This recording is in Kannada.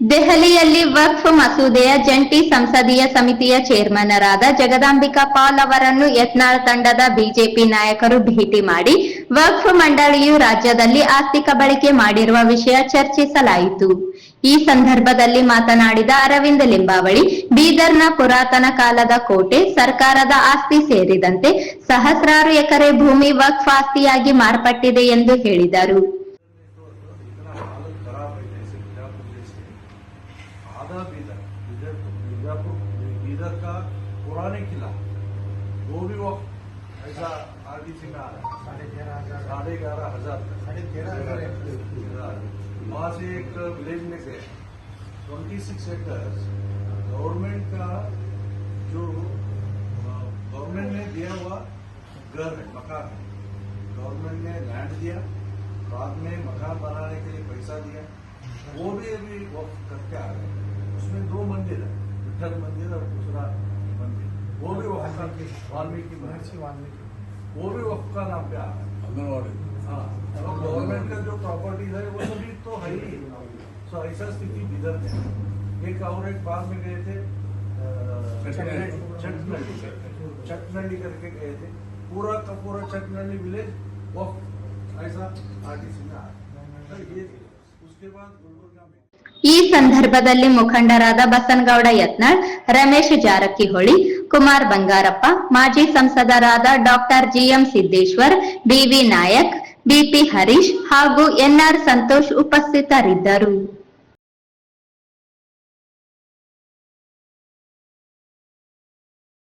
ದೆಹಲಿಯಲ್ಲಿ ವಕ್ಫ್ ಮಸೂದೆಯ ಜಂಟಿ ಸಂಸದೀಯ ಸಮಿತಿಯ ಚೇರ್ಮನರಾದ ಜಗದಾಂಬಿಕಾ ಪಾಲ್ ಅವರನ್ನು ಯತ್ನಾಳ್ ತಂಡದ ಬಿಜೆಪಿ ನಾಯಕರು ಭೇಟಿ ಮಾಡಿ ವಕ್ಫ್ ಮಂಡಳಿಯು ರಾಜ್ಯದಲ್ಲಿ ಆಸ್ತಿ ಕಬಳಿಕೆ ಮಾಡಿರುವ ವಿಷಯ ಚರ್ಚಿಸಲಾಯಿತು. ಈ ಸಂದರ್ಭದಲ್ಲಿ ಮಾತನಾಡಿದ ಅರವಿಂದ ಲಿಂಬಾವಳಿ, ಬೀದರ್ನ ಪುರಾತನ ಕಾಲದ ಕೋಟೆ, ಸರ್ಕಾರದ ಆಸ್ತಿ ಸೇರಿದಂತೆ ಸಹಸ್ರಾರು ಎಕರೆ ಭೂಮಿ ವಕ್ಫ್ ಆಸ್ತಿಯಾಗಿ ಮಾರ್ಪಟ್ಟಿದೆ ಎಂದು ಹೇಳಿದರು. आधा बीदर। बीजापुर बीदर का पुराने किला। वो भी वो ऐसा आरडीसी में आ रहा है। साढ़े ग्यारह हज़ार साढ़े तेरह वहाँ से एक विलेज में गए। ट्वेंटी सिक्स एकर्स गवर्नमेंट का जो गवर्नमेंट ने दिया हुआ घर है मकान है। गवर्नमेंट ने लैंड दिया। बाद में मकान बनाने के लिए पैसा दिया। वो भी अभी वक्त करके आ गए उसमें दो मंदिर है विठल मंदिर और दूसरा मंदिर। वो भी वक्त का वाल्मीकि मंदिर। वो भी वक्त का नाम पे आ रहा है हाँ गवर्नमेंट का जो प्रॉपर्टीज़ है वो सभी तो है ही। सो ऐसा स्थिति बिदर में है एक और एक बार में गए थे चटनल्ली करके गए थे। पूरा का पूरा चटनल्ली विलेज वो ऐसा आरटीसी में आ रहा है ಈ ಸಂದರ್ಭದಲ್ಲಿ ಮುಖಂಡರಾದ ಬಸನಗೌಡ ಯತ್ನಾಳ್, ರಮೇಶ್ ಜಾರಕಿಹೊಳಿ, ಕುಮಾರ್ ಬಂಗಾರಪ್ಪ, ಮಾಜಿ ಸಂಸದರಾದ doctor GM Siddeshwar BV Nayak BP Harish ಹಾಗೂ ಎನ್ಆರ್ ಸಂತೋಷ್ ಉಪಸ್ಥಿತರಿದ್ದರು.